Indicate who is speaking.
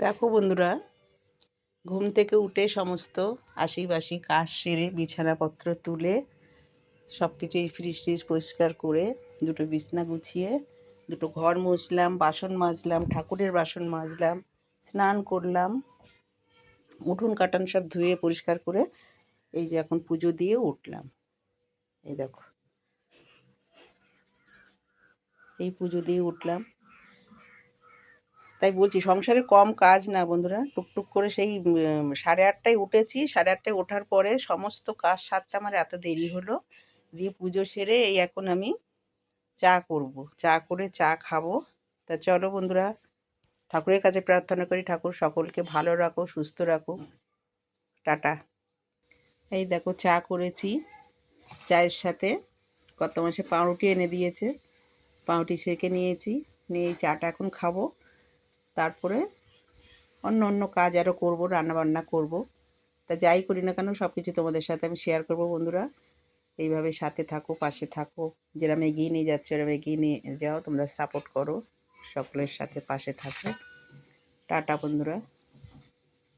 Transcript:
Speaker 1: দেখো বন্ধুরা, ঘুম থেকে উঠে সমস্ত আশিবাসি কাজ সেরে বিছানাপত্র তুলে সব কিছু ফ্রিজ ট্রিজ পরিষ্কার করে দুটো বিছনা গুছিয়ে, দুটো ঘর মুছলাম, বাসন মাজলাম, ঠাকুরের বাসন মাজলাম, স্নান করলাম, উঠুন কাটান সব ধুয়ে পরিষ্কার করে এই যে এখন পুজো দিয়ে উঠলাম। এই দেখো, এই পুজো দিয়ে উঠলাম। তাই বলছি, সংসারে কম কাজ না বন্ধুরা। টুকটুক করে সেই সাড়ে আটটায় উঠেছি। সাড়ে আটটায় ওঠার পরে সমস্ত কাজ সারতে আমার এত দেরি হলো দিয়ে পুজো সেরে এই এখন আমি চা করব। চা করে চা খাব। তা চলো বন্ধুরা, ঠাকুরের কাছে প্রার্থনা করি, ঠাকুর সকলকে ভালো রাখো, সুস্থ রাখো। টাটা। এই দেখো চা করেছি। চায়ের সাথে কত মাসে পাউরুটি এনে দিয়েছে। পাউরুটি সেকে নিয়েছি। নিয়ে চাটা এখন খাব। তারপরে অন্য অন্য কাজ আরও করব, রান্নাবান্না করব। তা যাই করি না কেন সব কিছু তোমাদের সাথে আমি শেয়ার করব বন্ধুরা। এইভাবে সাথে থাকো, পাশে থাকো। যেরকম এগিয়ে নিয়ে যাচ্ছ এরকম এগিয়ে নিয়ে যাও, তোমরা সাপোর্ট করো। সকলের সাথে পাশে থাকো। টাটা বন্ধুরা।